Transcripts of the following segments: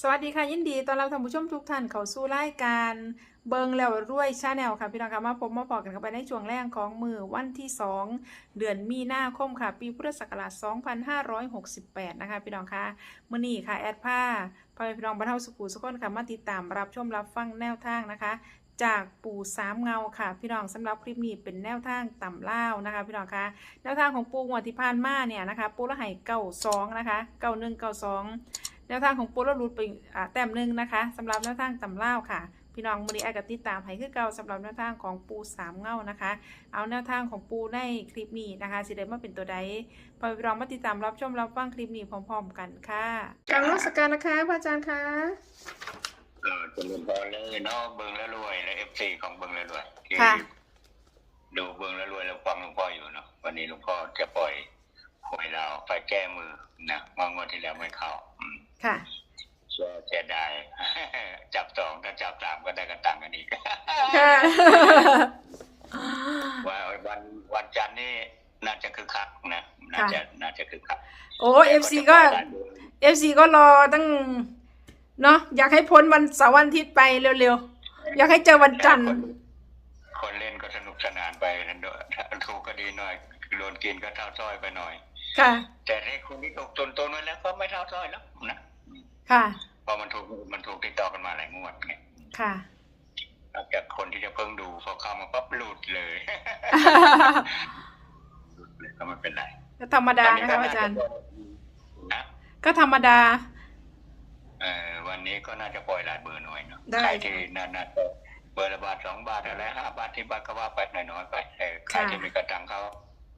สวัสดีค่ะยินดีตอนรับท่านผู้ชมทุกท่านเข้าสู่รายการเบิงแล้วรวยชาแนลค่ะพี่น้องค่ะมาพบมาพอกันกันไปในช่วงแรกของมือวันที่ 2 เดือนมีนาคมค่ะ ปีพุทธศักราช 2568 นะคะพี่น้องค่ะมื้อนี้ค่ะ แอดผ้าพ่อแม่พี่น้องบรรเทาสุขุสุขนค่ะมาติดตามรับชมรับฟังแนวทางนะคะ จากปู่สามเงาค่ะ พี่น้องสำหรับคลิปนี้เป็นแนวทางต่ำเล่านะคะ พี่น้องคะแนวทางของปูงวดที่ผ่านมาเนี่ยนะคะปู่ละไห่เก้าสองนะคะเก้าหนึ่งเก้าสอง แนวทางของปูละรูดไปอ่าแต้มหนึ่งนะคะสำหรับแนวทางต่ำเล่าวค่ะ พี่น้องมือนี้ไอ้กับติดตามให้คือเก่าสำหรับแนวทางของปูสามเงานะคะ เอาแนวทางของปูในคลิปนี้นะคะสิเดมาเป็นตัวใดพอพี่น้องมาติดตามรับชมรับฟังคลิปนี้พร้อม ๆ กันค่ะกลางรัศการนะคะพระอาจารย์คะเออจะเป็นพอเลยเนาะเบิ้งแล้วรวยและเอฟซีของเบิ้งแล้วรวยที่ค่ะดูเบิ้งแล้วรวยแล้วฟังหลวงพ่ออยู่เนาะวันนี้หลวงพ่อจะปล่อยหวยเราไปแก้มือนะเมื่องวดที่แล้วไม่เข้าอืม ค่ะเสียเสียดายจับสองถ้าจับสามก็ได้กันตังค์กันอีกค่ะว่าวันวันจันทร์นี่น่าจะคึกคักนะน่าจะน่าจะคึกคักโอ้เอฟซีก็เอฟซีก็รอตั้งเนาะอยากให้พ้นวันเสาร์วันอาทิตย์ไปเร็วๆ อยากให้เจอวันจันทร์คนเล่นก็สนุกสนานไปนั่นด้วยถ้าถูกก็ดีหน่อยโดนกินก็เท่าซ้อยไปหน่อย ค่ะ แต่เลขคนที่ตกตนตนไว้แล้วก็ไม่เท่าซ้อยแล้วนะ ค่ะเพราะมันถูกมันถูกติดต่อกันมาหลายงวดไงค่ะหลังจากคนที่จะเพิ่งดูพอเข้ามาปั๊บหลุดเลยหลุดเลยก็ไม่เป็นไรก็ธรรมดานะคะอาจารย์นะก็ธรรมดาเออวันนี้ก็น่าจะปล่อยหลายเบอร์หน่อยเนาะได้ใครที่น่าน่าจะเบอร์ละบาทสองบาทอะไรห้าบาทที่บาทก็ว่าไปหน่อยๆไปเออใครที่มีกระตังเขา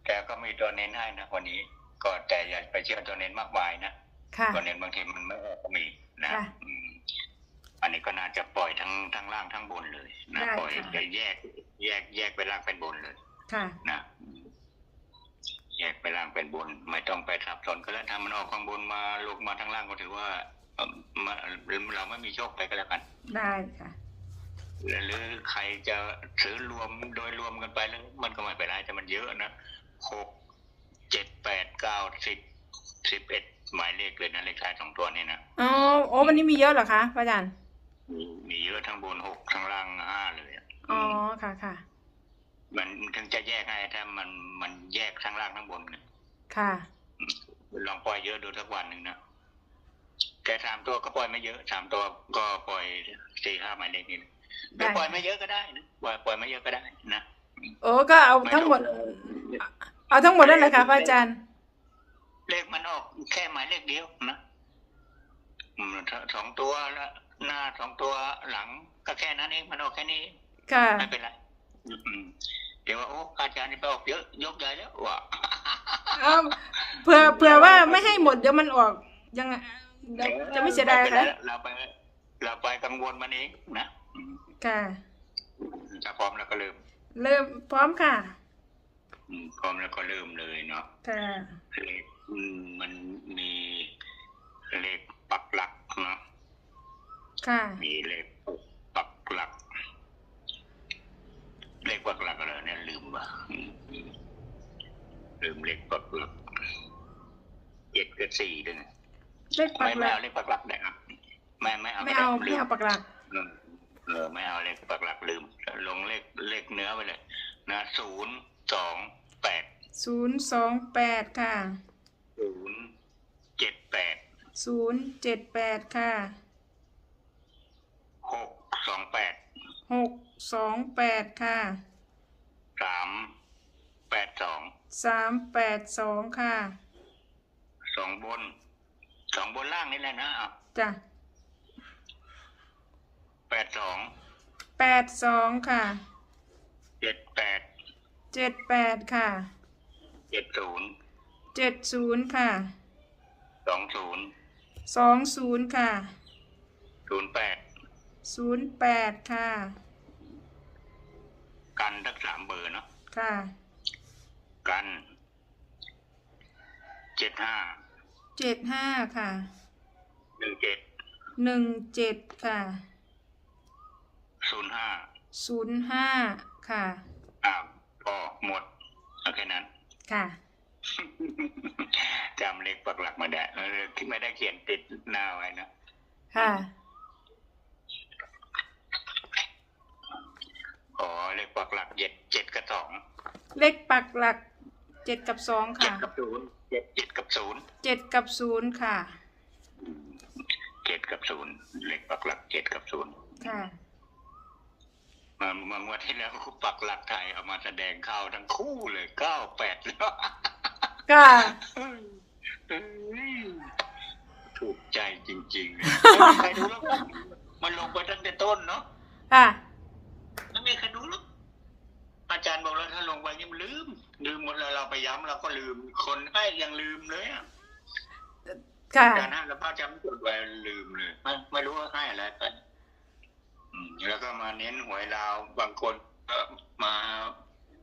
แต่ก็มีตัวเน้นให้นะวันนี้ ก็แต่อย่าไปเชื่อตัวเน้นมากมายนะค่ะตัวเน้นบางทีมันไม่ออ กก็มีนะค่ะอืมอันนี้ก็น่าจะปล่อยทั้งทั้งล่างทั้งบนเลยนะได้ปล่อยค่ะจะแยก แยกแยกไปล่างเป็นบนเลยค่ะนะอืมแยกไปล่างเป็นบน ไม่ต้องไปทับซ้อนก็แล้วถ้ามันออกข้างบนมาลงมาทั้งล่างก็ถือว่าเอ่อมาเราไม่มีโชคไปก็แล้วกัน ได้ค่ะหรือหรือใครจะซื้อรวมโดยรวมกันไปแล้วมันก็ไม่เป็นไรแต่มันเยอะนะหกเจ็ดแปดเก้าสิบสิบเอ็ด หมายเลขเลยนะเลขท้ายสองตัวนี่นะอ๋อโอ้วันนี้มีเยอะเหรอคะพระอาจารย์ มีมีเยอะทั้งบนหกทั้งล่างห้าเลยอะอ๋อค่ะค่ะ มันถึงจะแยกให้ถ้ามันมันแยกทั้งล่างทั้งบนเนี่ยค่ะ ลองปล่อยเยอะดูสักวันหนึ่งนะแต่สามตัวก็ปล่อยไม่เยอะสามตัวก็ปล่อยสี่ห้าหมายเลขนี่นะหรือปล่อยไม่เยอะก็ได้นะปล่อยปล่อยไม่เยอะก็ได้นะโอ้ก็เอาทั้งหมด เอาทั้งหมดได้เลยค่ะพระอาจารย์ เลขมันออกแค่หมายเลขเดียวนะอืมสองตัวละหน้าสองตัวหลังก็แค่นั้นเองมันออกแค่นี้ค่ะไม่เป็นไรอืมเดี๋ยวว่าโอ้อาจารย์นี่ไปออกเยอะยกใหญ่แล้วว่ะเอาเผื่อเผื่อว่าไม่ให้หมดเดี๋ยวมันออก ยังไงเดี๋ยวจะไม่เสียดายป็นไรค่ะเราไปเราไปกังวลมันเองนะอืมค่ะถ้าพร้อมแล้วก็เริ่ม เริ่มพร้อมค่ะอืม พร้อมแล้วก็เริ่มเลยเนาะค่ะเลขอืมมันมีเลขปักหลักเนาะค่ะ มีเลขปักหลัก เลขปักหลักอะไรเนี่ยลืมว่ะอืมอืมลืมเลขปักหลักเจ็ดกับสี่ด้วยนะเลขปัไม่กหไม่ลักเอาเลขปักหลักได้ครับไม่ไม่เอาไม่เอาลืไม่เอาปักหลักเออเออไม่เอาเลขปักหลักลืม ลงเลขเลขเนื้อไปเลยนะศูนย์ สองแปดศูนย์สองแปดค่ะศูนย์เจ็ดแปดศูนย์เจ็ดแปดค่ะหกสองแปดหกสองแปดค่ะสามแปดสองสามแปดสองค่ะสองบนสองบนล่างนี่แหละนะอะจ้ะแปดสองแปดสองค่ะเจ็ดแปด เจ็ดแปดค่ะเจ็ดศูนย์เจ็ดศูนย์ค่ะสองศูนย์สองศูนย์ค่ะศูนย์แปดศูนย์แปดค่ะกันทั้งสามเบอร์เนาะค่ะ กันเจ็ดห้าเจ็ดห้าค่ะหนึ่งเจ็ดหนึ่งเจ็ดค่ะศูนย์ห้าศูนย์ห้าค่ะอ่าพ อหมดโอเคนั้น ค่ะจำเลขปักหลักมาได้เออที่ไม่ได้เขียนติดหน้าไว้นะ ค่ะอ๋อเลขปักหลักเจ็ดเจ็ดกับสองเลขปักหลักเจ็ดกับสองเจ็ดค่ะกับศูนย์เจ็ดเจ็ดกับศูนย์เจ็ดกับศูนย์ค่ะเจ็ดกับศูนย์เลขปักหลักเจ็ดกับศูนย์ค่ะ มามางวดที่แล้วปักหลักไทยเอามาแสดงเข้าทั้งคู่เลยเก้าแปดแล้วค่ะถูกใจจริงๆไม่มีใครดูแล้วมันลงไปตั้งแต่ต้นเนาะค่ะไม่มีใครดูหรอกอาจารย์บอกแล้วถ้าลงไปนี่มันลืม ลืมหมดแล้วเราไปย้ำเราก็ลืม คนให้ยังลืมเลยอะค่ะอาจารย์ให้แล้วพระจำจดไว้ลืมเลยไม่ไม่รู้ว่าให้อะไรไปอืม แล้วก็มาเน้นหวยลาวบางคนก็มา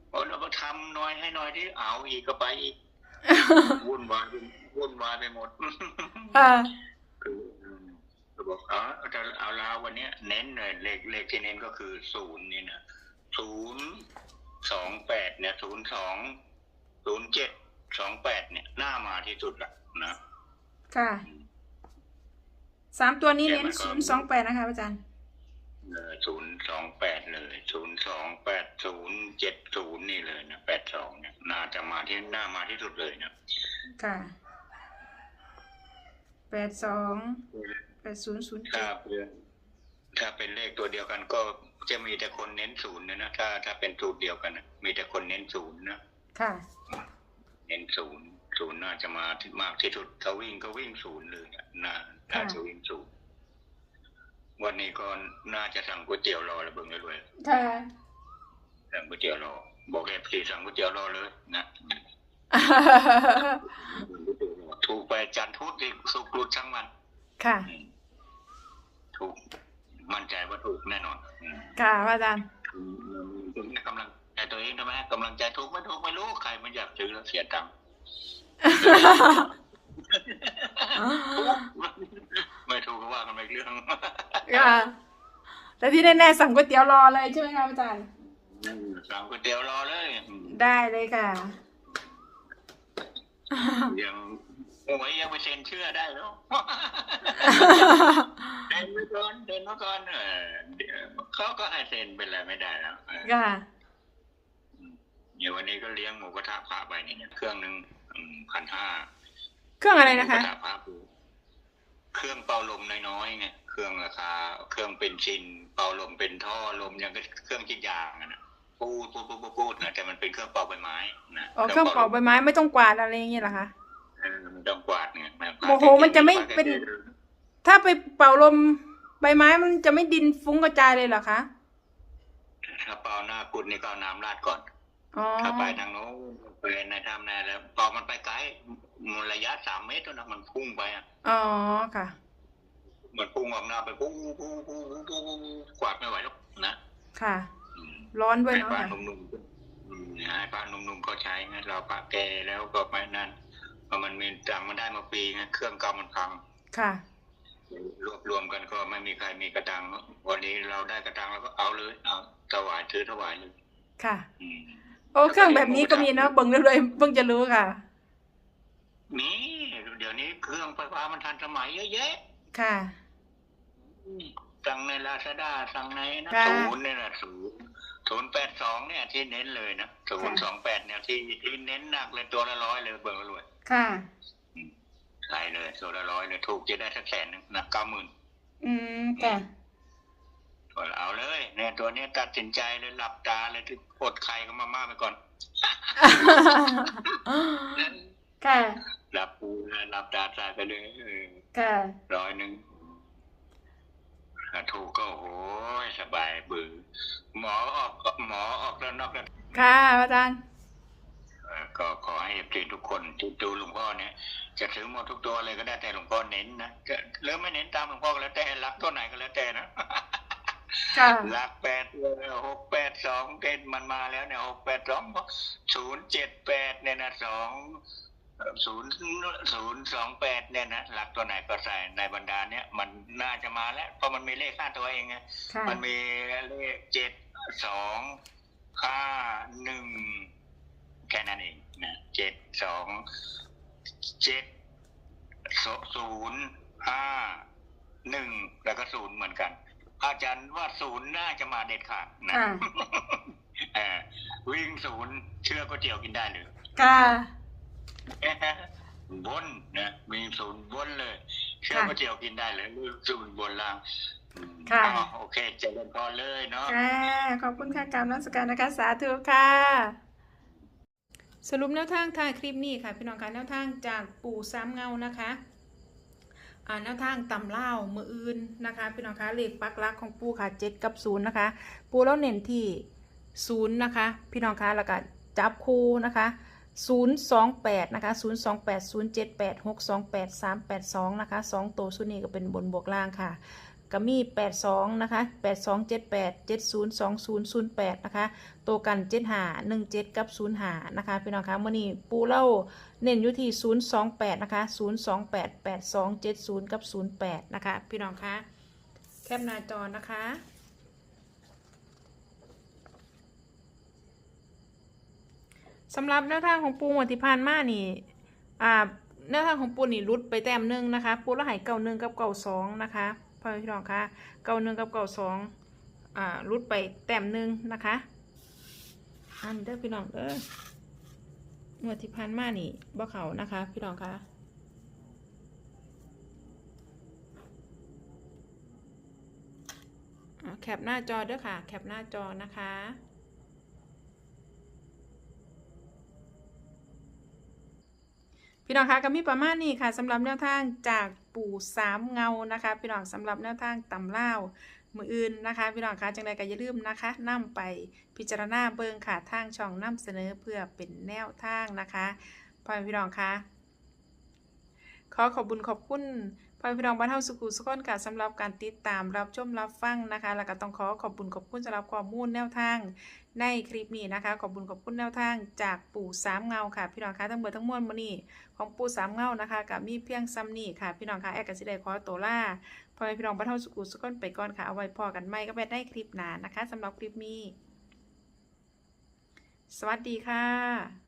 โอ้เราก็ทำน้อยให้น้อยที่เอาอีกก็ไปอีกวุ่นวายวุ่นวายไปหมดค่ะคือก็บอกเอาจะเอาลาววันเนี้ยเน้นเลยเลขเลขที่เน้นก็คือศูนย์นี่นะศูนย์สองแปดเนี่ยศูนย์สองศูนย์เจ็ดสองแปดเนี่ยหน้ามาที่สุดละนะค่ะสามตัวนี้เน้นศูนย์สองแปดนะคะอาจารย์ ศูนย์สองแปดเลยศูนย์สองแปดศูนย์เจ็ดศูนย์นี่เลยนะแปดสองเนี่ยน่าจะมาที่หน้ามาที่สุดเลยนะค่ะแปดสองแปดศูนย์ศูนย์ถ้าเจ็ดเป็นถ้าเป็นเลขตัวเดียวกันก็จะมีแต่คนเน้นศูนย์นะนะถ้าถ้าเป็นสูตรเดียวกันนะมีแต่คนเน้นศูนย์นะค่ะเน้นศูนย์ศูนย์น่าจะมาที่มากที่สุดถ้าวิ่งก็วิ่งศูนย์เลยอะน่าน่าจะวิ่งศูนย์ วันนี้ก็น่าจะสั่งก๋วยเตี๋ยวรอแล้วเบิ่งเลยค่ะ สั่งก๋วยเตี๋ยวรอ บอกเอฟซีสั่งก๋วยเตี๋ยวรอเลยนะถูกไปจันทร์พุธอีกสุกร์หลุดทั้งวัน ค่ะอืมถูก มั่นใจว่าถูกแน่นอนอืมค่ะอาจารย์อืมนี่กำลังใจตัวเองใช่ไหมกำลังใจถูกไม่ถูกไม่รู้ ใครมันอยากซื้อแล้วเสียตังค์ ไม่ถูกก็ว่ากันไปอีกเรื่องค่ะแต่ที่แน่ๆสั่งก๋วยเตี๋ยวรอเลยใช่ไหมคะอาจารย์สั่งก๋วยเตี๋ยวรอเลยอืมได้เลยค่ะยังหวยยังไปเซ็นเชื่อได้แล้วเซ็นไว้ก่อนเซ็นไว้ก่อนเออเดี๋ยวเขาก็ให้เซ็นเป็นไรไม่ได้แล้วเออค่ะเดี๋ยววันนี้ก็เลี้ยงหมูกระทะพระไปเนี่ยเครื่องหนึ่งพันห้า เครื่องอะไรนะคะหมูกรทพระปูเครื่องเป่าลมน้อยๆไงเครื่องราคา เครื่องเป็นชิน เป่าลมเป็นท่อลมอย่างก็เครื่องคิดยางอะนะปูดปูดปูดปูดปูดนะแต่มันเป็นเครื่องเป่าใบไม้นะอ๋อเครื่องเป่าใบไม้ไม่ต้องกวาดอะไรอย่างเงี้ยเหรอคะเออมันต้องกวาดไงนะโอ้โหมันจะไม่เป็น ถ้าไปเป่าลมใบไม้มันจะไม่ดินฟุ้งกระจายเลยเหรอคะถ้าเป่าหน้ากุดนี่ก็เอาน้ำราดก่อน อ๋อถ้าไปทางโน้นไปในถ้ำในแล้วเป่ามันไปไกลมันระยะสามเมตรเท่านั้นมันพุ่งไปอะอ๋อค่ะมันพุ่งออกหน้าไปพุ่งพุ่งพุ่งพุ่งพุ่งพุ่งกวาดไม่ไหวหรอกนะค่ะอืมร้อนด้วยให้เนาะป้าค่ะหนุ่มๆอืมให้ป้าหนุ่มๆเขาใช้ไงเราป้าแก่แล้วก็ไม่นั่นเพราะมันมีตังค์มันได้มาปีไงเครื่องเก่ามันพังค่ะรวบรวมกันก็ไม่มีใครมีกระตังวันนี้เราได้กระตังเราก็เอาเลยเอาถวายถือถวายเลยค่ะ อืม โอ้เครื่องแบบนี้ก็มีเนาะเบิ่งเรื่อยๆเพิ่งจะรู้ค่ะ มีเดี๋ยวนี้เครื่องไฟฟ้ามันทันสมัยเยอะแยะ ค่ะ สั่งในลาซาด้าสั่งในนะค่ะ ศูนย์เนี่ยนะศูนย์ศูนย์แปดสองเนี่ยที่เน้นเลยนะศูนย์สองแปดเนี่ยที่ที่เน้นหนักเลยตัวละร้อยเลยเบิ่งแล้วรวยค่ะใช่เลยตัวละร้อยเลยถูกจะได้สักแสนหนึงนะเก้าหมื่นอืมค่ะ ตัวละเอาเลยเนี่ยตัวเนี้ยตัดสินใจเลยหลับตาเลยที่อดไข่ก็มาม่าไปก่อนค่ะหลับปูเลยหลับตาตายไปเลยเออค่ะร้อยหนึ่งถ้าถูกก็โอ้โหสบายบือหมอออกหมอออกแล้วนอกแล้วค่ะอาจารย์เอ่อก็ขอให้เอฟซีทุกคนที่ดูหลวงพ่อเนี่ย จะถือหมดทุกตัวเลยก็ได้แต่หลวงพ่อเน้นนะจะหรือไม่เน้นตามหลวงพ่อก็แล้วแต่รักตัวไหนก็แล้วแต่นะ ค่ะรักแปดหกแปดสองเด่นมันมาแล้วเนี่ยหกแปดสองศูนย์เจ็ดแปดเนี่ยนะสองศูนย์ศูนย์สองแปดเนี่ยนะรักตัวไหนก็ใส่ในบรรดาเนี่ยมันน่าจะมาแล้วเพราะมันมีเลขห้าตัวเองไงค่ะมันมีเลขเจ็ดสองห้าหนึ่งแค่นั้นเองนะเจ็ดสองเจ็ดศูนย์ห้าหนึ่งแล้วก็ศูนย์เหมือนกัน อาจารย์ว่าศูนย์น่าจะมาเด็ดขาดนะค่ะเออวิ่งศูนย์เชื่อก๋วยเตี๋ยวกินได้เลยค่ะบนนะมีศูนย์บนเลย เชื่อค่ะก๋วยเตี๋ยวกินได้เลยศูนย์บนล่างอืมค่ะอ๋อโอเคเจริญพรเลยเนาะค่ะขอบคุณค่ะกรรมรัศการนะคะสาธุค่ะ สรุปแนวทางทางคลิปนี้ค่ะ พี่น้องคะแนวทางจากปู่ซ้ำเงานะคะอ่า แนวทางตำเล่ามืออื่นนะคะพี่น้องคะเลขปักลักของปูค่ะเจ็ดกับศูนย์นะคะ ปูแล้วเน้นที่ศูนย์นะคะ พี่น้องคะแล้วก็จับคู่นะคะศูนย์สองแปดนะคะศูนย์สองแปดศูนย์เจ็ดแปดหกสองแปดสามแปดสองนะคะสองตัวสุนีก็เป็นบนบวกล่างค่ะ ก็มี 82 นะคะ 82 78 70 20 08 นะคะ ตัวกัน 75 17 กับ 05 นะคะ พี่น้องคะมื่อนี้ปูเล่าเน้นอยู่ที่ 028 นะคะ 028 82 70 กับ 08 นะคะ พี่น้องคะแคปหน้าจอนะคะสำหรับแนวทางของปูหมวดที่ผ่านมานี่อ่าแนวทางของปูนี่รุดไปแต้มหนึ่งนะคะ ปูล้วหายเก่าหนึ่งกับเก่าสองนะคะ พ่อพี่น้องคะเก่าหนึ่งกับเก่าสองอ่ารุดไปแต้มหนึ่งนะคะ อันเด้อพี่น้องเด้อหมวดที่ผ่านมานี่บ่เขานะคะ พี่น้องคะแคปหน้าจอเด้อค่ะ แคปหน้าจอนะคะพี่น้องคะก็มีประมาณนี้ค่ะสำหรับแนวทางจาก ปู่สามเงานะคะ พี่น้องสำหรับแนวทางตำเล่ามืออื่นนะคะพี่น้องคะจังใดก็อย่าลืมนะคะ นํไปพิจารณาเบิ่งค่ะทางช่องนํเสนอเพื่อเป็นแนวทางนะคะพ่อพี่น้องคะขอขอบคุญขอบคุณ พ่อพี่น้องบ้านเฮาสุขุสุขคนค่ะสำหรับการติดตามรับชมรับฟังนะคะ แล้วก็ต้องขอขอบคุญขอบคุณสำหรับข้อมูลแนวทางในคลิปนี้นะคะ ขอบคุณขอบคุณแนวทางจากปู่สามเงาค่ะ พี่น้องคะทั้งหมดทั้งมวลมื้อนี้ของปู่สามเงานะคะกับมีเพียงซ้ำนี่ค่ะ พี่น้องคะแอร์กสิได้ขอตัวล่าพอให้พี่น้องบรรเทาสุขุสุขคนไปก่อนค่ะเอาไว้พอกันไม่ก็ไปได้คลิปหน้านะคะสำหรับคลิปนี้ สวัสดีค่ะ